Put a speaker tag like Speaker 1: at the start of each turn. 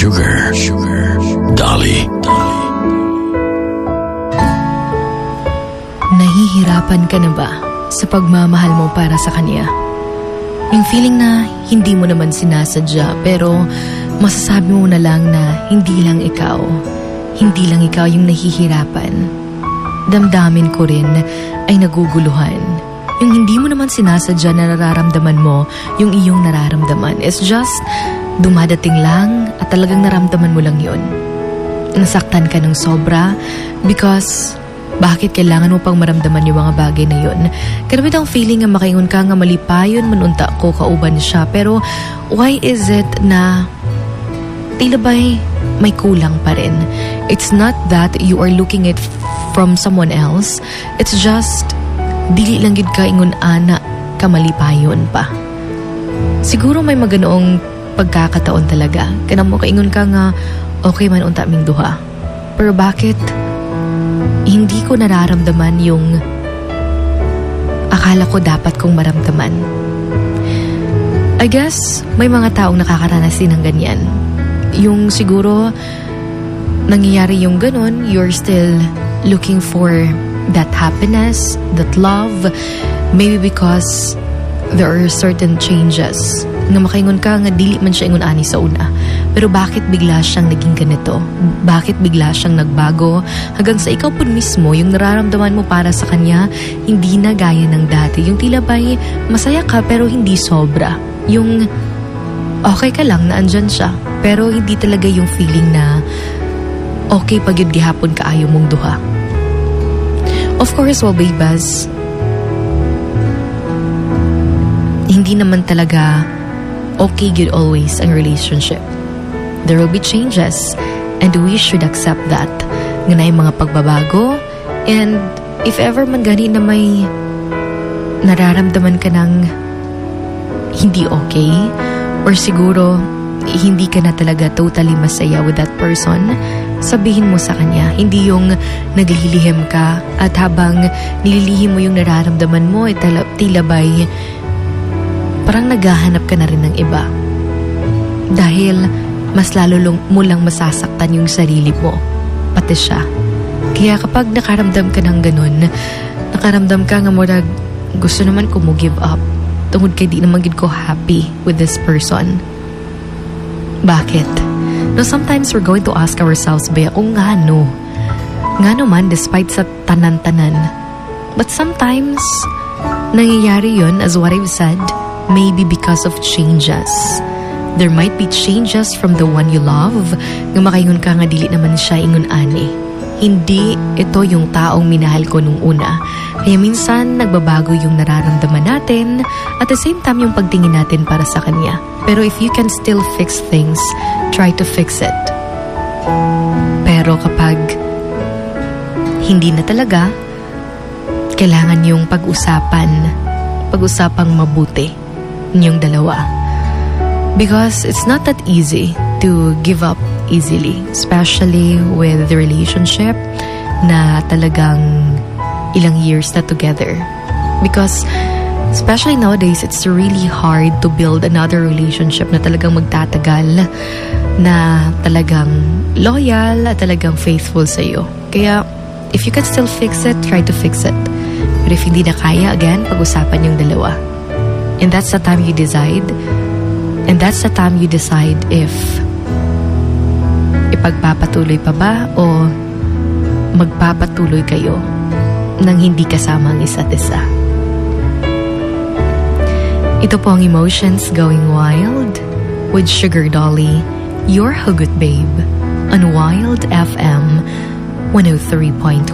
Speaker 1: Sugar. Sugar. Dolly.
Speaker 2: Nahihirapan ka na ba sa pagmamahal mo para sa kanya? Yung feeling na hindi mo naman sinasadya pero masasabi mo na lang na hindi lang ikaw. Hindi lang ikaw yung nahihirapan. Damdamin ko rin ay naguguluhan. Yung hindi mo naman sinasadya na nararamdaman mo, yung iyong nararamdaman. It's just dumadating lang at talagang naramdaman mo lang yun. Nasaktan ka ng sobra because bakit kailangan mo pang maramdaman yung mga bagay na yun? Kanamit ang feeling nga makaingon ka nga malipayon manunta ko kauban siya. Pero why is it na tila ba'y may kulang pa rin? It's not that you are looking it from someone else. It's just dili lang gid ka ingon ana kamalipayon pa. Siguro may maganoong pagkakataon talaga. Kanang mo kaingon ka nga okay man unta ming duha. Pero bakit hindi ko nararamdaman yung akala ko dapat kong maramdaman. I guess may mga taong nakakaranas din ng ganyan. Yung siguro nangyayari yung ganun, you're still looking for that happiness, that love, maybe because there are certain changes nga makaingon ka nga dili man siya ingon ani sa una. Pero bakit bigla siyang naging ganito? Bakit bigla siyang nagbago? Hanggang sa ikaw po mismo, yung nararamdaman mo para sa kanya, hindi na gaya ng dati. Yung tila ba'y masaya ka pero hindi sobra. Yung okay ka lang na andyan siya. Pero hindi talaga yung feeling na okay pag yun gihapon ka ayaw mong duha. Of course, well, babas, hindi naman talaga okay good always ang relationship. There will be changes and we should accept that. Nga mga pagbabago and if ever man gani na may nararamdaman ka ng hindi okay or siguro hindi ka na talaga totally masaya with that person, sabihin mo sa kanya. Hindi yung naglilihim ka at habang nililihim mo yung nararamdaman mo, eh, tala, tila ba'y parang naghahanap ka na rin ng iba. Dahil mas lalo mo lang masasaktan yung sarili mo, pati siya. Kaya kapag nakaramdam ka ng ganun, nakaramdam ka nga murag gusto naman ko mo give up. Tungod kay di naman gid ko happy with this person. Bakit? No, sometimes we're going to ask ourselves, ba, kung nga no? Nga naman, despite sa tanan-tanan. But sometimes, nangyayari yun, as what I've said, maybe because of changes. There might be changes from the one you love, nga makaingon ka nga dili naman siya ingon ani. Hindi ito yung taong minahal ko nung una. Kaya minsan nagbabago yung nararamdaman natin at the same time yung pagtingin natin para sa kanya. Pero if you can still fix things, try to fix it. Pero kapag hindi na talaga, kailangan yung pag-usapan, pag-usapang mabuti yung dalawa. Because it's not that easy to give up easily, especially with the relationship na talagang ilang years na together. Because especially nowadays, it's really hard to build another relationship na talagang magtatagal, na talagang loyal, at talagang faithful sa'yo. Kaya, if you can still fix it, try to fix it. But if hindi na kaya, again, pag-usapan yung dalawa. And that's the time you decide. And that's the time you decide if ipagpapatuloy pa ba o magpapatuloy kayo nang hindi kasama ang isa't isa. Ito po ang Emotions Going Wild with Sugar Dolly, your hugot babe, on Wild FM 103.1.